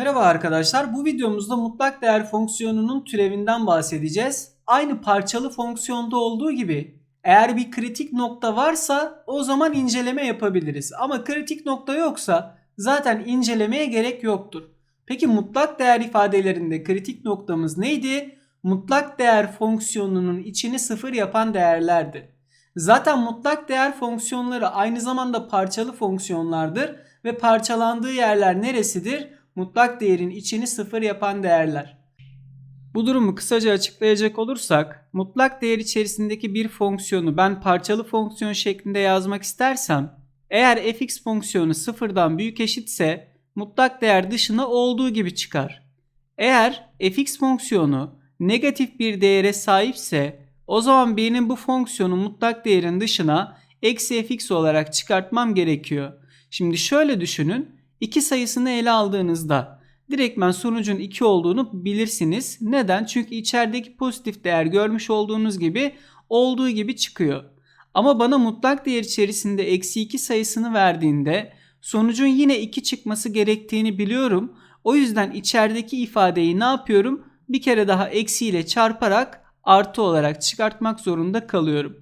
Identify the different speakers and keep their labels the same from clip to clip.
Speaker 1: Merhaba arkadaşlar. Bu videomuzda mutlak değer fonksiyonunun türevinden bahsedeceğiz. Aynı parçalı fonksiyonda olduğu gibi eğer bir kritik nokta varsa o zaman inceleme yapabiliriz. Ama kritik nokta yoksa zaten incelemeye gerek yoktur. Peki mutlak değer ifadelerinde kritik noktamız neydi? Mutlak değer fonksiyonunun içini sıfır yapan değerlerdi. Zaten mutlak değer fonksiyonları aynı zamanda parçalı fonksiyonlardır ve parçalandığı yerler neresidir? Mutlak değerin içini sıfır yapan değerler. Bu durumu kısaca açıklayacak olursak, mutlak değer içerisindeki bir fonksiyonu ben parçalı fonksiyon şeklinde yazmak istersem, eğer fx fonksiyonu sıfırdan büyük eşitse mutlak değer dışına olduğu gibi çıkar. Eğer fx fonksiyonu negatif bir değere sahipse o zaman benim bu fonksiyonu mutlak değerin dışına eksi fx olarak çıkartmam gerekiyor. Şimdi şöyle düşünün. İki sayısını ele aldığınızda direktmen sonucun 2 olduğunu bilirsiniz. Neden? Çünkü içerideki pozitif değer görmüş olduğunuz gibi olduğu gibi çıkıyor. Ama bana mutlak değer içerisinde eksi 2 sayısını verdiğinde sonucun yine 2 çıkması gerektiğini biliyorum. O yüzden içerideki ifadeyi ne yapıyorum? Bir kere daha eksiyle çarparak artı olarak çıkartmak zorunda kalıyorum.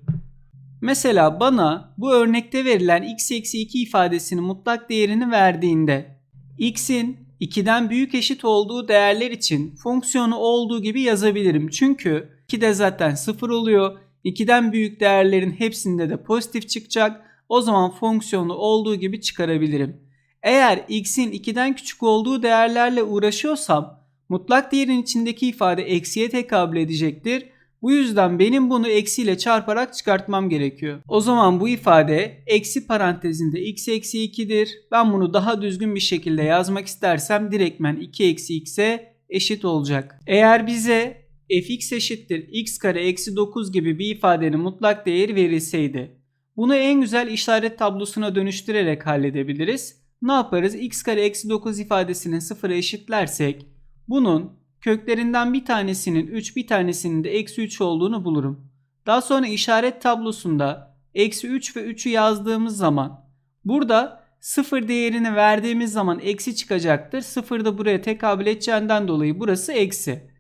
Speaker 1: Mesela bana bu örnekte verilen x eksi 2 ifadesinin mutlak değerini verdiğinde x'in 2'den büyük eşit olduğu değerler için fonksiyonu olduğu gibi yazabilirim. Çünkü 2 de zaten 0 oluyor. 2'den büyük değerlerin hepsinde de pozitif çıkacak. O zaman fonksiyonu olduğu gibi çıkarabilirim. Eğer x'in 2'den küçük olduğu değerlerle uğraşıyorsam mutlak değerin içindeki ifade eksiye tekabül edecektir. Bu yüzden benim bunu eksiyle çarparak çıkartmam gerekiyor. O zaman bu ifade eksi parantezinde x eksi 2'dir. Ben bunu daha düzgün bir şekilde yazmak istersem direktmen 2 eksi x'e eşit olacak. Eğer bize fx eşittir x kare eksi 9 gibi bir ifadenin mutlak değeri verilseydi bunu en güzel işaret tablosuna dönüştürerek halledebiliriz. Ne yaparız? x kare eksi 9 ifadesini sıfıra eşitlersek bunun köklerinden bir tanesinin 3 bir tanesinin de eksi 3 olduğunu bulurum. Daha sonra işaret tablosunda eksi 3 ve 3'ü yazdığımız zaman burada 0 değerini verdiğimiz zaman eksi çıkacaktır. 0 da buraya tekabül edeceğinden dolayı burası eksi.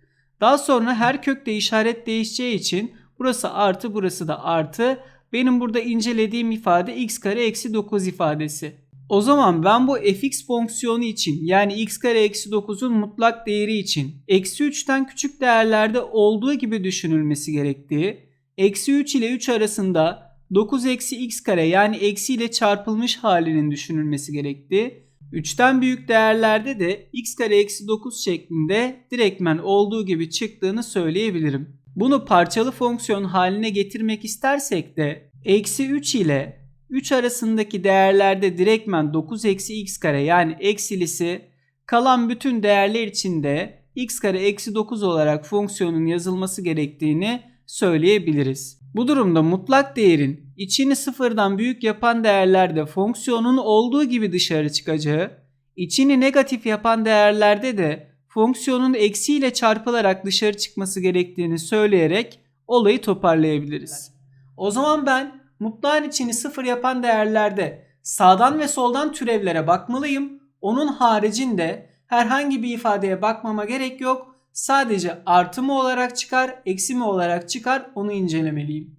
Speaker 1: Daha sonra her kökte işaret değişeceği için burası artı burası da artı. Benim burada incelediğim ifade x kare eksi 9 ifadesi. O zaman ben bu fx fonksiyonu için yani x kare eksi 9'un mutlak değeri için eksi 3'ten küçük değerlerde olduğu gibi düşünülmesi gerektiği, eksi 3 ile 3 arasında 9 eksi x kare yani eksi ile çarpılmış halinin düşünülmesi gerektiği, 3'ten büyük değerlerde de x kare eksi 9 şeklinde direktmen olduğu gibi çıktığını söyleyebilirim. Bunu parçalı fonksiyon haline getirmek istersek de eksi 3 ile 3 arasındaki değerlerde direktmen 9 eksi x kare yani eksilisi kalan bütün değerler içinde x kare eksi 9 olarak fonksiyonun yazılması gerektiğini söyleyebiliriz. Bu durumda mutlak değerin içini sıfırdan büyük yapan değerlerde fonksiyonun olduğu gibi dışarı çıkacağı, içini negatif yapan değerlerde de fonksiyonun eksiyle çarpılarak dışarı çıkması gerektiğini söyleyerek olayı toparlayabiliriz. O zaman ben mutlağın içini sıfır yapan değerlerde sağdan ve soldan türevlere bakmalıyım. Onun haricinde herhangi bir ifadeye bakmama gerek yok. Sadece artı mı olarak çıkar, eksi mi olarak çıkar onu incelemeliyim.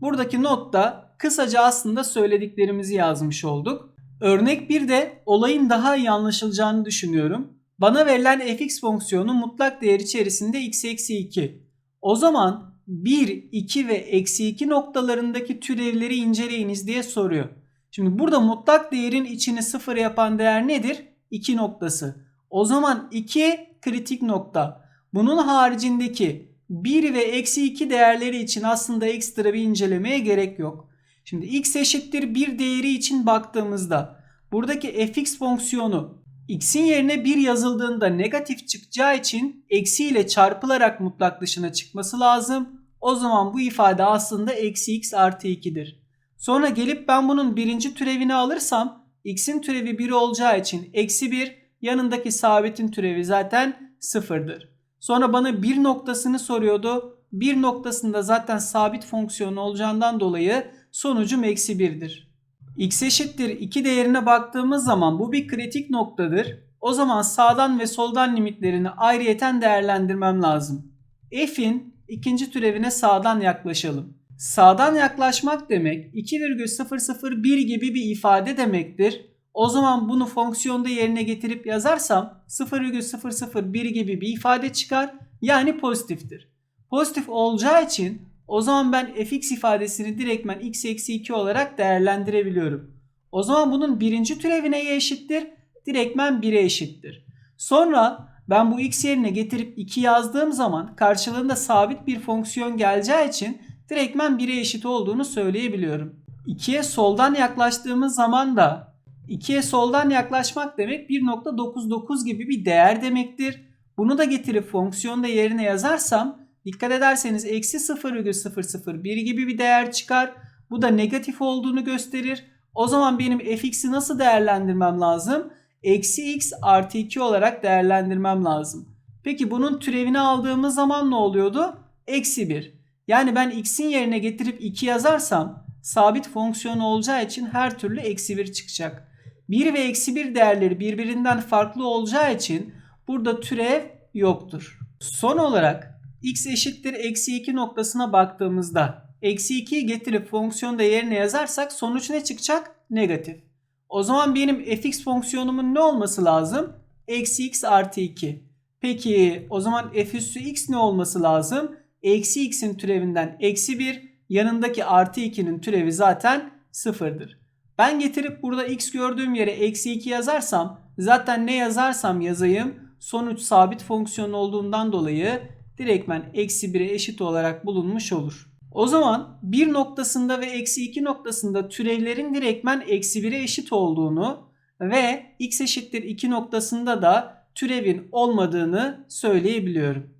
Speaker 1: Buradaki notta kısaca aslında söylediklerimizi yazmış olduk. Örnek 1'de olayın daha iyi anlaşılacağını düşünüyorum. Bana verilen fx fonksiyonu mutlak değer içerisinde x eksi 2. O zaman 1, 2 ve eksi 2 noktalarındaki türevleri inceleyiniz diye soruyor. Şimdi burada mutlak değerin içini sıfır yapan değer nedir? 2 noktası. O zaman 2 kritik nokta. Bunun haricindeki 1 ve eksi 2 değerleri için aslında ekstra bir incelemeye gerek yok. Şimdi x eşittir 1 değeri için baktığımızda buradaki fx fonksiyonu x'in yerine 1 yazıldığında negatif çıkacağı için eksi ile çarpılarak mutlak dışına çıkması lazım. O zaman bu ifade aslında eksi x artı 2'dir. Sonra gelip ben bunun birinci türevini alırsam x'in türevi 1 olacağı için eksi 1 yanındaki sabitin türevi zaten 0'dır. Sonra bana bir noktasını soruyordu. Bir noktasında zaten sabit fonksiyon olacağından dolayı sonucum eksi 1'dir. x eşittir 2 değerine baktığımız zaman bu bir kritik noktadır. O zaman sağdan ve soldan limitlerini ayrıyeten değerlendirmem lazım. F'in ikinci türevine sağdan yaklaşalım. Sağdan yaklaşmak demek 2,001 gibi bir ifade demektir. O zaman bunu fonksiyonda yerine getirip yazarsam 0,001 gibi bir ifade çıkar. Yani pozitiftir. Pozitif olacağı için o zaman ben fx ifadesini direktmen x eksi 2 olarak değerlendirebiliyorum. O zaman bunun birinci türevi neye eşittir? Direktmen 1'e eşittir. Sonra ben bu x yerine getirip 2 yazdığım zaman karşılığında sabit bir fonksiyon geleceği için direktmen 1'e eşit olduğunu söyleyebiliyorum. 2'ye soldan yaklaştığımız zaman da 2'ye soldan yaklaşmak demek 1.99 gibi bir değer demektir. Bunu da getirip fonksiyonda yerine yazarsam dikkat ederseniz eksi 0,001 gibi bir değer çıkar. Bu da negatif olduğunu gösterir. O zaman benim fx'i nasıl değerlendirmem lazım? Eksi x artı 2 olarak değerlendirmem lazım. Peki bunun türevini aldığımız zaman ne oluyordu? Eksi 1. Yani ben x'in yerine getirip 2 yazarsam sabit fonksiyon olacağı için her türlü eksi 1 çıkacak. 1 ve eksi 1 değerleri birbirinden farklı olacağı için burada türev yoktur. Son olarak x eşittir eksi 2 noktasına baktığımızda eksi 2'yi getirip fonksiyonda yerine yazarsak sonuç ne çıkacak? Negatif. O zaman benim fx fonksiyonumun ne olması lazım? Eksi x artı 2. Peki o zaman f üssü x ne olması lazım? Eksi x'in türevinden eksi 1 yanındaki artı 2'nin türevi zaten sıfırdır. Ben getirip burada x gördüğüm yere eksi 2 yazarsam zaten ne yazarsam yazayım sonuç sabit fonksiyon olduğundan dolayı direktmen eksi 1'e eşit olarak bulunmuş olur. O zaman bir noktasında ve eksi 2 noktasında türevlerin direktmen eksi 1'e eşit olduğunu ve x eşittir 2 noktasında da türevin olmadığını söyleyebiliyorum.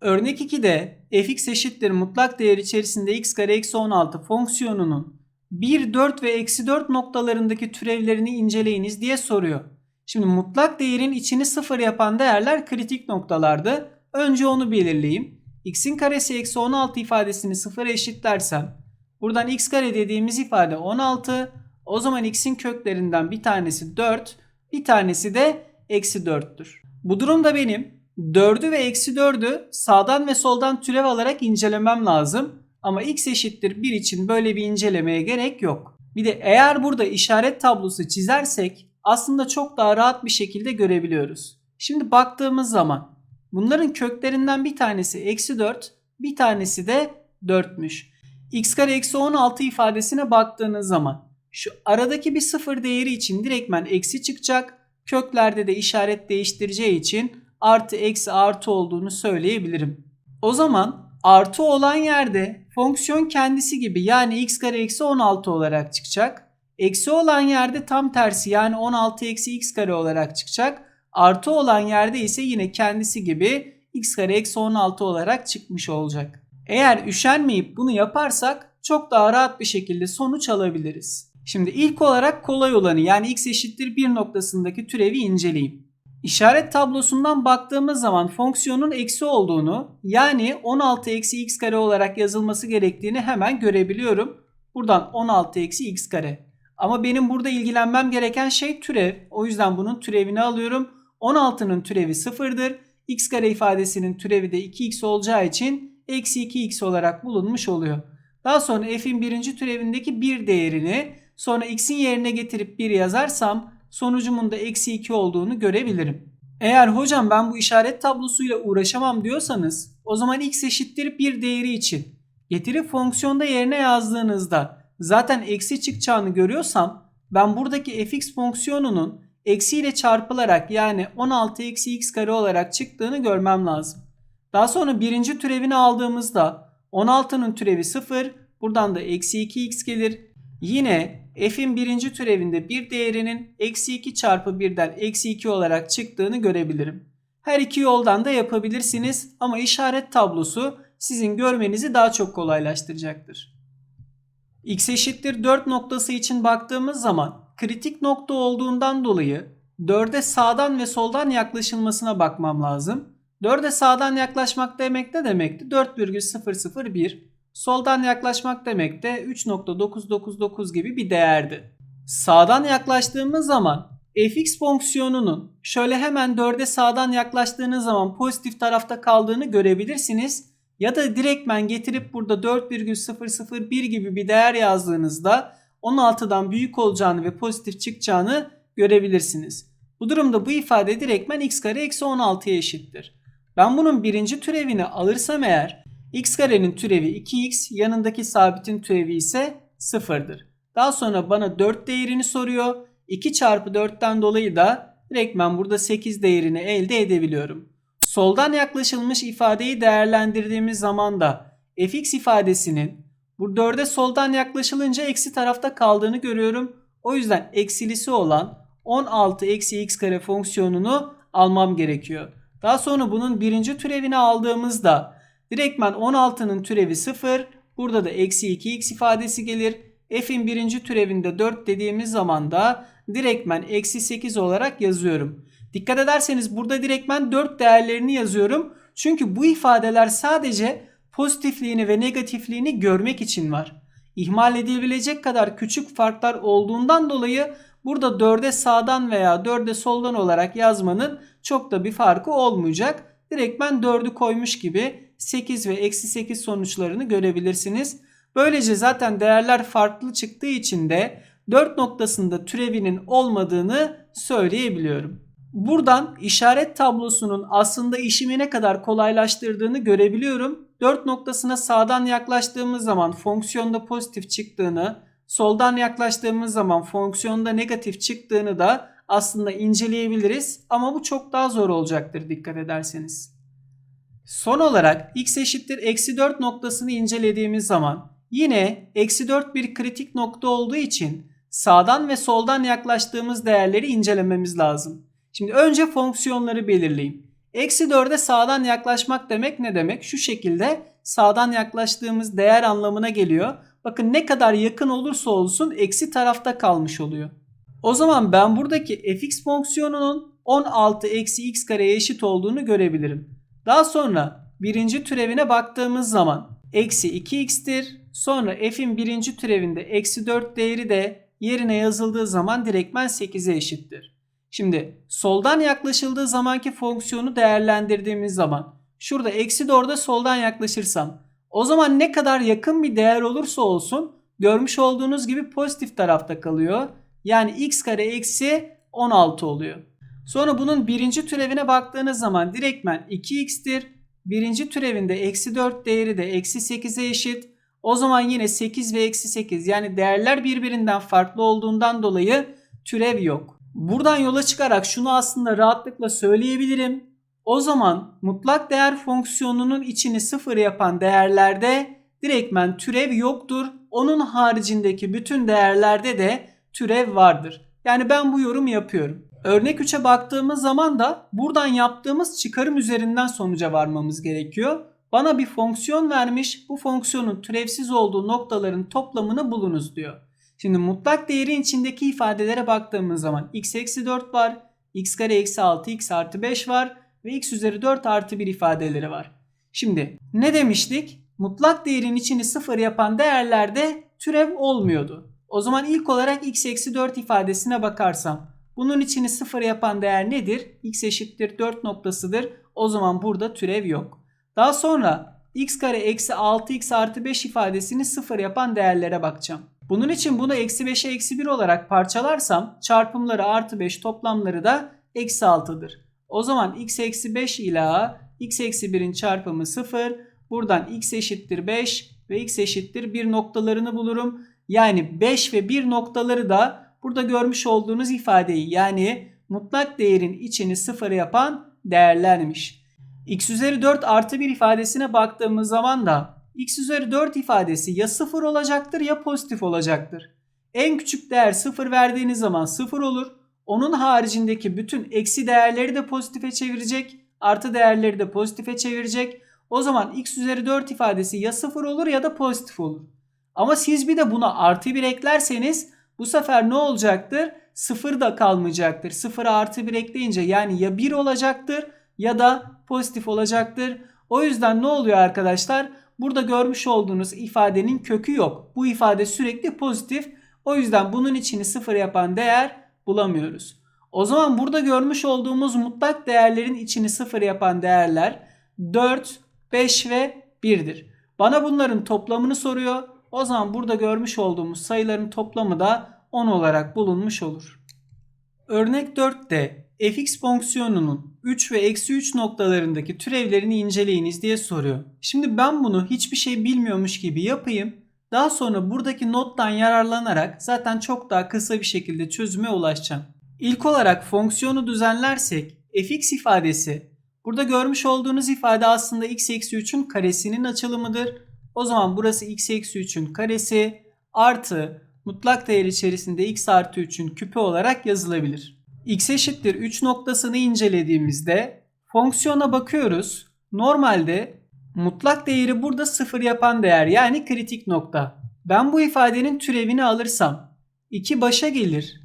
Speaker 1: Örnek 2'de fx eşittir mutlak değer içerisinde x kare eksi 16 fonksiyonunun 1, 4 ve eksi 4 noktalarındaki türevlerini inceleyiniz diye soruyor. Şimdi mutlak değerin içini sıfır yapan değerler kritik noktalardı. Önce onu belirleyeyim. X'in karesi eksi 16 ifadesini sıfıra eşitlersem buradan x kare dediğimiz ifade 16. O zaman x'in köklerinden bir tanesi 4 bir tanesi de eksi 4'tür. Bu durumda benim 4'ü ve eksi 4'ü sağdan ve soldan türev alarak incelemem lazım. Ama x eşittir 1 için böyle bir incelemeye gerek yok. Bir de eğer burada işaret tablosu çizersek aslında çok daha rahat bir şekilde görebiliyoruz. Şimdi baktığımız zaman bunların köklerinden bir tanesi eksi 4 bir tanesi de 4'müş. x kare eksi 16 ifadesine baktığınız zaman şu aradaki bir sıfır değeri için direktmen eksi çıkacak. Köklerde de işaret değiştireceği için artı eksi artı olduğunu söyleyebilirim. O zaman artı olan yerde fonksiyon kendisi gibi yani x kare eksi 16 olarak çıkacak. Eksi olan yerde tam tersi yani 16 eksi x kare olarak çıkacak. Artı olan yerde ise yine kendisi gibi x kare eksi 16 olarak çıkmış olacak. Eğer üşenmeyip bunu yaparsak çok daha rahat bir şekilde sonuç alabiliriz. Şimdi ilk olarak kolay olanı yani x eşittir 1 noktasındaki türevi inceleyeyim. İşaret tablosundan baktığımız zaman fonksiyonun eksi olduğunu yani 16 eksi x kare olarak yazılması gerektiğini hemen görebiliyorum. Buradan 16 eksi x kare. Ama benim burada ilgilenmem gereken şey türev. O yüzden bunun türevini alıyorum. 16'nın türevi sıfırdır. x kare ifadesinin türevi de 2x olacağı için eksi 2x olarak bulunmuş oluyor. Daha sonra f'in birinci türevindeki bir değerini sonra x'in yerine getirip 1 yazarsam sonucumun da eksi 2 olduğunu görebilirim. Eğer hocam ben bu işaret tablosuyla uğraşamam diyorsanız o zaman x eşittir bir değeri için getirip fonksiyonda yerine yazdığınızda zaten eksi çıkacağını görüyorsam ben buradaki fx fonksiyonunun eksiyle çarpılarak yani 16 eksi x kare olarak çıktığını görmem lazım. Daha sonra birinci türevini aldığımızda 16'nın türevi 0 buradan da eksi 2x gelir. Yine f'in birinci türevinde bir değerinin eksi 2 çarpı 1'den eksi 2 olarak çıktığını görebilirim. Her iki yoldan da yapabilirsiniz ama işaret tablosu sizin görmenizi daha çok kolaylaştıracaktır. x eşittir 4 noktası için baktığımız zaman kritik nokta olduğundan dolayı 4'e sağdan ve soldan yaklaşılmasına bakmam lazım. 4'e sağdan yaklaşmak demek ne demekti? 4,001 Soldan yaklaşmak demek de 3.999 gibi bir değerdi. Sağdan yaklaştığımız zaman fx fonksiyonunun şöyle hemen 4'e sağdan yaklaştığınız zaman pozitif tarafta kaldığını görebilirsiniz. Ya da direktmen getirip burada 4,001 gibi bir değer yazdığınızda 16'dan büyük olacağını ve pozitif çıkacağını görebilirsiniz. Bu durumda bu ifade direktmen x kare eksi 16'ya eşittir. Ben bunun birinci türevini alırsam eğer x karenin türevi 2x yanındaki sabitin türevi ise 0'dır. Daha sonra bana 4 değerini soruyor. 2 çarpı 4'ten dolayı da direktmen burada 8 değerini elde edebiliyorum. Soldan yaklaşılmış ifadeyi değerlendirdiğimiz zaman da fx ifadesinin bu 4'e soldan yaklaşılınca eksi tarafta kaldığını görüyorum. O yüzden eksilisi olan 16 eksi x kare fonksiyonunu almam gerekiyor. Daha sonra bunun birinci türevini aldığımızda direktmen 16'nın türevi 0. Burada da eksi 2x ifadesi gelir. F'in birinci türevinde 4 dediğimiz zaman da direktmen eksi 8 olarak yazıyorum. Dikkat ederseniz burada direktmen 4 değerlerini yazıyorum. Çünkü bu ifadeler sadece pozitifliğini ve negatifliğini görmek için var. İhmal edilebilecek kadar küçük farklar olduğundan dolayı burada 4'e sağdan veya 4'e soldan olarak yazmanın çok da bir farkı olmayacak. Direktmen 4'ü koymuş gibi 8 ve eksi 8 sonuçlarını görebilirsiniz. Böylece zaten değerler farklı çıktığı için de 4 noktasında türevinin olmadığını söyleyebiliyorum. Buradan işaret tablosunun aslında işimi ne kadar kolaylaştırdığını görebiliyorum. 4 noktasına sağdan yaklaştığımız zaman fonksiyonda pozitif çıktığını, soldan yaklaştığımız zaman fonksiyonda negatif çıktığını da aslında inceleyebiliriz. Ama bu çok daha zor olacaktır dikkat ederseniz. Son olarak x eşittir eksi 4 noktasını incelediğimiz zaman yine eksi 4 bir kritik nokta olduğu için sağdan ve soldan yaklaştığımız değerleri incelememiz lazım. Şimdi önce fonksiyonları belirleyeyim. Eksi 4'e sağdan yaklaşmak demek ne demek? Şu şekilde sağdan yaklaştığımız değer anlamına geliyor. Bakın ne kadar yakın olursa olsun eksi tarafta kalmış oluyor. O zaman ben buradaki fx fonksiyonunun 16 eksi x kareye eşit olduğunu görebilirim. Daha sonra birinci türevine baktığımız zaman eksi 2x'tir. Sonra f'in birinci türevinde eksi 4 değeri de yerine yazıldığı zaman direktmen 8'e eşittir. Şimdi soldan yaklaşıldığı zamanki fonksiyonu değerlendirdiğimiz zaman şurada eksi 4'e soldan yaklaşırsam o zaman ne kadar yakın bir değer olursa olsun görmüş olduğunuz gibi pozitif tarafta kalıyor. Yani x kare eksi 16 oluyor. Sonra bunun birinci türevine baktığınız zaman direktmen 2x'tir. Birinci türevinde eksi 4 değeri de eksi 8'e eşit. O zaman yine 8 ve eksi 8 yani değerler birbirinden farklı olduğundan dolayı türev yok. Buradan yola çıkarak şunu aslında rahatlıkla söyleyebilirim. O zaman mutlak değer fonksiyonunun içini sıfır yapan değerlerde direktmen türev yoktur. Onun haricindeki bütün değerlerde de türev vardır. Yani ben bu yorum yapıyorum. Örnek 3'e baktığımız zaman da buradan yaptığımız çıkarım üzerinden sonuca varmamız gerekiyor. Bana bir fonksiyon vermiş. Bu fonksiyonun türevsiz olduğu noktaların toplamını bulunuz diyor. Şimdi mutlak değerin içindeki ifadelere baktığımız zaman x eksi 4 var, x kare eksi 6, x artı 5 var ve x üzeri 4 artı 1 ifadeleri var. Şimdi ne demiştik? Mutlak değerin içini sıfır yapan değerlerde türev olmuyordu. O zaman ilk olarak x eksi 4 ifadesine bakarsam bunun içini sıfır yapan değer nedir? x eşittir 4 noktasıdır. O zaman burada türev yok. Daha sonra x kare eksi 6x artı 5 ifadesini sıfır yapan değerlere bakacağım. Bunun için bunu eksi 5'e eksi 1 olarak parçalarsam çarpımları artı 5 toplamları da eksi 6'dır. O zaman x eksi 5 ile x eksi 1'in çarpımı 0. Buradan x eşittir 5 ve x eşittir 1 noktalarını bulurum. Yani 5 ve 1 noktaları da burada görmüş olduğunuz ifadeyi yani mutlak değerin içini 0 yapan değerlermiş. x üzeri 4 artı 1 ifadesine baktığımız zaman da x üzeri 4 ifadesi ya 0 olacaktır ya pozitif olacaktır. En küçük değer 0 verdiğiniz zaman 0 olur. Onun haricindeki bütün eksi değerleri de pozitife çevirecek. Artı değerleri de pozitife çevirecek. O zaman x üzeri 4 ifadesi ya 0 olur ya da pozitif olur. Ama siz bir de buna artı 1 eklerseniz bu sefer ne olacaktır? 0 da kalmayacaktır. 0'a artı 1 ekleyince yani ya 1 olacaktır ya da pozitif olacaktır. O yüzden ne oluyor arkadaşlar? Burada görmüş olduğunuz ifadenin kökü yok. Bu ifade sürekli pozitif. O yüzden bunun içini sıfır yapan değer bulamıyoruz. O zaman burada görmüş olduğumuz mutlak değerlerin içini sıfır yapan değerler 4, 5 ve 1'dir. Bana bunların toplamını soruyor. O zaman burada görmüş olduğumuz sayıların toplamı da 10 olarak bulunmuş olur. Örnek 4'te fx fonksiyonunun 3 ve eksi 3 noktalarındaki türevlerini inceleyiniz diye soruyor. Şimdi ben bunu hiçbir şey bilmiyormuş gibi yapayım. Daha sonra buradaki nottan yararlanarak zaten çok daha kısa bir şekilde çözüme ulaşacağım. İlk olarak fonksiyonu düzenlersek fx ifadesi burada görmüş olduğunuz ifade aslında x eksi 3'ün karesinin açılımıdır. O zaman burası x eksi 3'ün karesi artı mutlak değer içerisinde x artı 3'ün küpü olarak yazılabilir. X eşittir 3 noktasını incelediğimizde fonksiyona bakıyoruz. Normalde mutlak değeri burada sıfır yapan değer yani kritik nokta. Ben bu ifadenin türevini alırsam 2 başa gelir.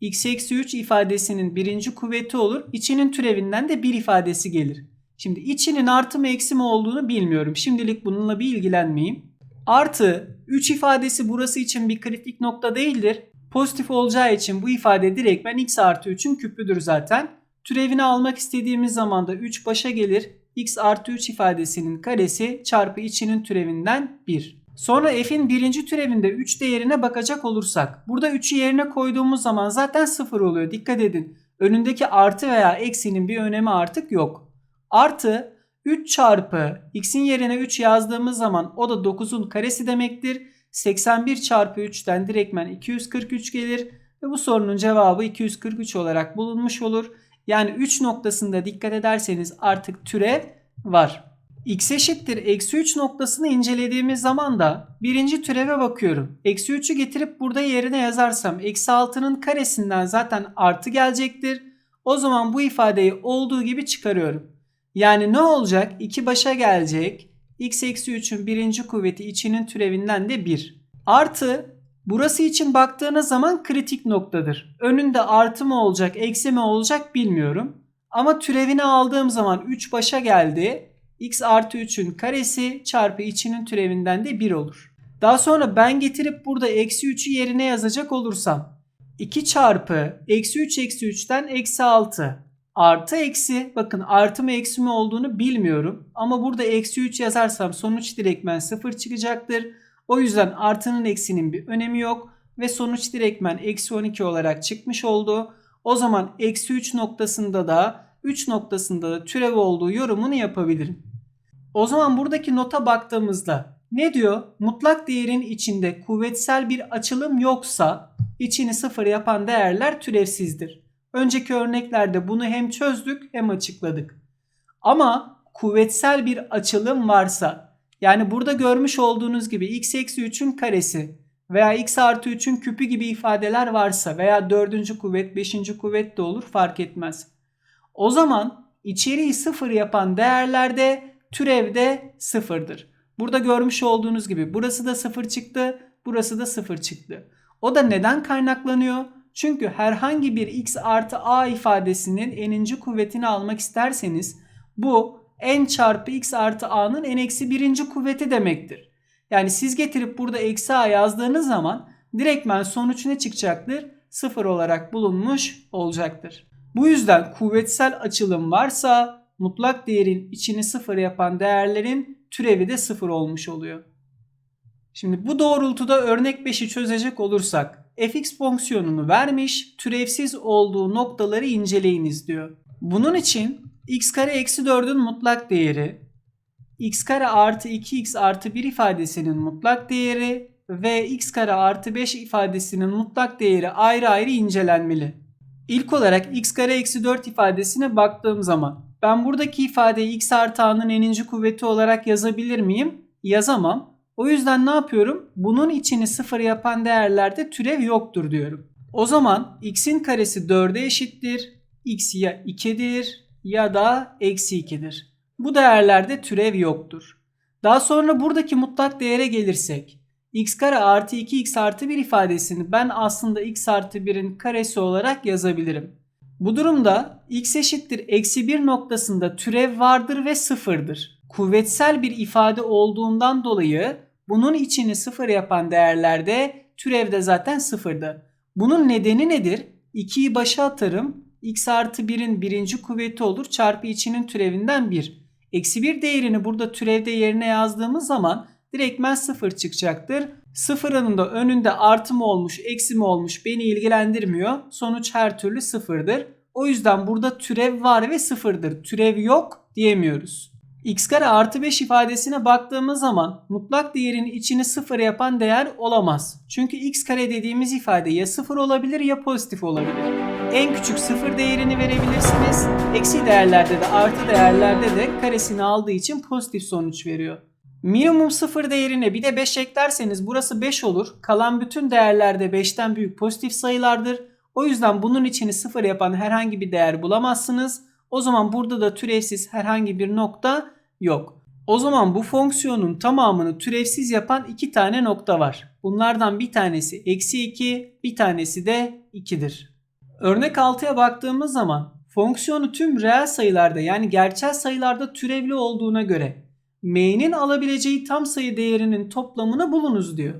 Speaker 1: x eksi 3 ifadesinin birinci kuvveti olur. İçinin türevinden de bir ifadesi gelir. Şimdi içinin artı mı eksi mi olduğunu bilmiyorum. Şimdilik bununla bir ilgilenmeyeyim. Artı 3 ifadesi burası için bir kritik nokta değildir. Pozitif olacağı için bu ifade direkt ben x artı 3'ün küpüdür zaten. Türevini almak istediğimiz zaman da 3 başa gelir. x artı 3 ifadesinin karesi çarpı içinin türevinden 1. Sonra f'in birinci türevinde 3 değerine bakacak olursak. Burada 3'ü yerine koyduğumuz zaman zaten 0 oluyor. Dikkat edin. Önündeki artı veya eksinin bir önemi artık yok. Artı 3 çarpı x'in yerine 3 yazdığımız zaman o da 9'un karesi demektir. 81 çarpı 3'ten direktmen 243 gelir ve bu sorunun cevabı 243 olarak bulunmuş olur. Yani 3 noktasında dikkat ederseniz artık türev var. x eşittir eksi 3 noktasını incelediğimiz zaman da birinci türeve bakıyorum. Eksi 3'ü getirip burada yerine yazarsam eksi 6'nın karesinden zaten artı gelecektir. O zaman bu ifadeyi olduğu gibi çıkarıyorum. Yani ne olacak? 2 başa gelecek. X eksi 3'ün birinci kuvveti içinin türevinden de 1. Artı burası için baktığınız zaman kritik noktadır. Önünde artı mı olacak eksi mi olacak bilmiyorum. Ama türevini aldığım zaman 3 başa geldi. x artı 3'ün karesi çarpı içinin türevinden de 1 olur. Daha sonra ben getirip burada eksi 3'ü yerine yazacak olursam 2 çarpı eksi 3 eksi 3'ten eksi 6 artı eksi bakın artı mı eksi mi olduğunu bilmiyorum. Ama burada eksi 3 yazarsam sonuç direktmen 0 çıkacaktır. O yüzden artının eksinin bir önemi yok. Ve sonuç direktmen eksi 12 olarak çıkmış oldu. O zaman eksi 3 noktasında da 3 noktasında da türev olduğu yorumunu yapabilirim. O zaman buradaki nota baktığımızda ne diyor? Mutlak değerin içinde kuvvetsel bir açılım yoksa içini sıfır yapan değerler türevsizdir. Önceki örneklerde bunu hem çözdük hem açıkladık. Ama kuvvetsel bir açılım varsa yani burada görmüş olduğunuz gibi x eksi 3'ün karesi veya x artı 3'ün küpü gibi ifadeler varsa veya 4. kuvvet 5. kuvvet de olur fark etmez. O zaman içeriği sıfır yapan değerlerde türevde sıfırdır. Burada görmüş olduğunuz gibi burası da sıfır çıktı, burası da sıfır çıktı. O da neden kaynaklanıyor? Çünkü herhangi bir x artı a ifadesinin n'inci kuvvetini almak isterseniz bu n çarpı x artı a'nın n eksi birinci kuvveti demektir. Yani siz getirip burada eksi a yazdığınız zaman direktmen sonuç ne çıkacaktır? Sıfır olarak bulunmuş olacaktır. Bu yüzden kuvvetsel açılım varsa mutlak değerin içini sıfır yapan değerlerin türevi de sıfır olmuş oluyor. Şimdi bu doğrultuda örnek 5'i çözecek olursak fx fonksiyonunu vermiş, türevsiz olduğu noktaları inceleyiniz diyor. Bunun için x kare eksi 4'ün mutlak değeri, x kare artı 2x artı 1 ifadesinin mutlak değeri ve x kare artı 5 ifadesinin mutlak değeri ayrı ayrı incelenmeli. İlk olarak x kare eksi 4 ifadesine baktığım zaman ben buradaki ifadeyi x artı a'nın n'inci kuvveti olarak yazabilir miyim? Yazamam. O yüzden ne yapıyorum? Bunun içini sıfır yapan değerlerde türev yoktur diyorum. O zaman x'in karesi 4'e eşittir. x ya 2'dir ya da eksi 2'dir. Bu değerlerde türev yoktur. Daha sonra buradaki mutlak değere gelirsek x kare artı 2x artı 1 ifadesini ben aslında x artı 1'in karesi olarak yazabilirim. Bu durumda x eşittir eksi 1 noktasında türev vardır ve sıfırdır. Kuvvetsel bir ifade olduğundan dolayı bunun içini sıfır yapan değerlerde türevde zaten sıfırdı. Bunun nedeni nedir? 2'yi başa atarım. x artı 1'in birinci kuvveti olur çarpı içinin türevinden 1. Eksi 1 değerini burada türevde yerine yazdığımız zaman direktmen 0 çıkacaktır. Sıfırının da önünde artı mı olmuş eksi mi olmuş beni ilgilendirmiyor. Sonuç her türlü sıfırdır. O yüzden burada türev var ve sıfırdır. Türev yok diyemiyoruz. X kare artı 5 ifadesine baktığımız zaman mutlak değerin içini sıfır yapan değer olamaz. Çünkü x kare dediğimiz ifade ya sıfır olabilir ya pozitif olabilir. En küçük sıfır değerini verebilirsiniz. Eksi değerlerde de artı değerlerde de karesini aldığı için pozitif sonuç veriyor. Minimum sıfır değerine bir de 5 eklerseniz burası 5 olur. Kalan bütün değerlerde 5'ten büyük pozitif sayılardır. O yüzden bunun içini sıfır yapan herhangi bir değer bulamazsınız. O zaman burada da türevsiz herhangi bir nokta yok. O zaman bu fonksiyonun tamamını türevsiz yapan iki tane nokta var. Bunlardan bir tanesi eksi 2, bir tanesi de 2'dir. Örnek 6'ya baktığımız zaman fonksiyonu tüm reel sayılarda yani gerçel sayılarda türevli olduğuna göre m'nin alabileceği tam sayı değerinin toplamını bulunuz diyor.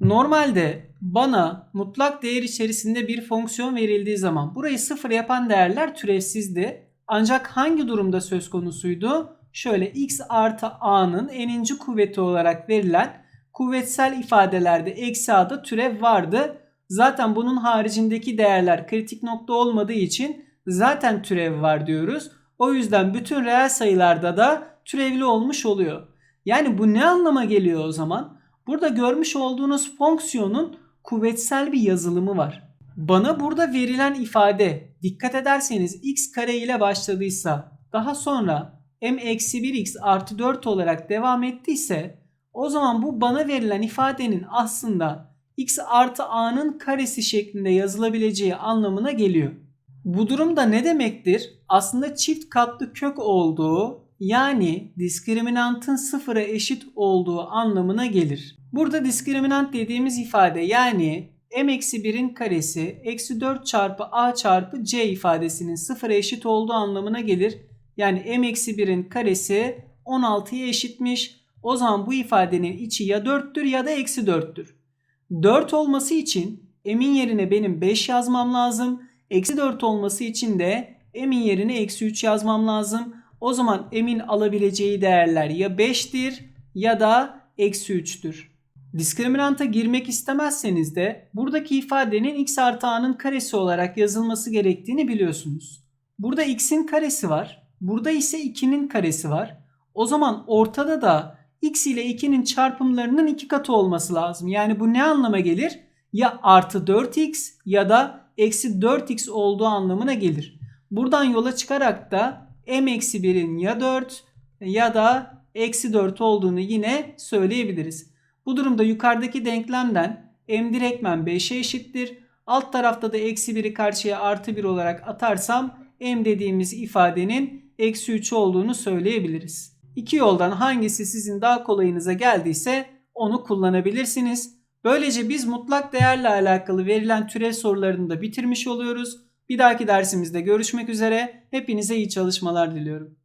Speaker 1: Normalde bana mutlak değer içerisinde bir fonksiyon verildiği zaman burayı sıfır yapan değerler türevsizdi. Ancak hangi durumda söz konusuydu? Şöyle x artı a'nın eninci kuvveti olarak verilen kuvvetsel ifadelerde eksi a'da türev vardı. Zaten bunun haricindeki değerler kritik nokta olmadığı için zaten türev var diyoruz. O yüzden bütün reel sayılarda da türevli olmuş oluyor. Yani bu ne anlama geliyor o zaman? Burada görmüş olduğunuz fonksiyonun kuvvetsel bir yazılımı var. Bana burada verilen ifade dikkat ederseniz x kare ile başladıysa daha sonra m eksi 1x artı 4 olarak devam ettiyse o zaman bu bana verilen ifadenin aslında x artı a'nın karesi şeklinde yazılabileceği anlamına geliyor. Bu durumda ne demektir? Aslında çift katlı kök olduğu yani diskriminantın sıfıra eşit olduğu anlamına gelir. Burada diskriminant dediğimiz ifade yani m-1'in karesi eksi 4 çarpı a çarpı c ifadesinin sıfıra eşit olduğu anlamına gelir. Yani m-1'in karesi 16'ya eşitmiş. O zaman bu ifadenin içi ya 4'tür ya da eksi 4'tür. 4 olması için m'in yerine benim 5 yazmam lazım. Eksi 4 olması için de m'in yerine eksi 3 yazmam lazım. O zaman m'in alabileceği değerler ya 5'tir ya da eksi 3'tür. Diskriminanta girmek istemezseniz de buradaki ifadenin x artı a'nın karesi olarak yazılması gerektiğini biliyorsunuz. Burada x'in karesi var. Burada ise 2'nin karesi var. O zaman ortada da x ile 2'nin çarpımlarının iki katı olması lazım. Yani bu ne anlama gelir? Ya artı 4x ya da eksi 4x olduğu anlamına gelir. Buradan yola çıkarak da m-1'in ya 4 ya da eksi 4 olduğunu yine söyleyebiliriz. Bu durumda yukarıdaki denklemden m direktmen 5'e eşittir. Alt tarafta da eksi 1'i karşıya artı 1 olarak atarsam m dediğimiz ifadenin eksi 3 olduğunu söyleyebiliriz. İki yoldan hangisi sizin daha kolayınıza geldiyse onu kullanabilirsiniz. Böylece biz mutlak değerle alakalı verilen türev sorularını da bitirmiş oluyoruz. Bir dahaki dersimizde görüşmek üzere. Hepinize iyi çalışmalar diliyorum.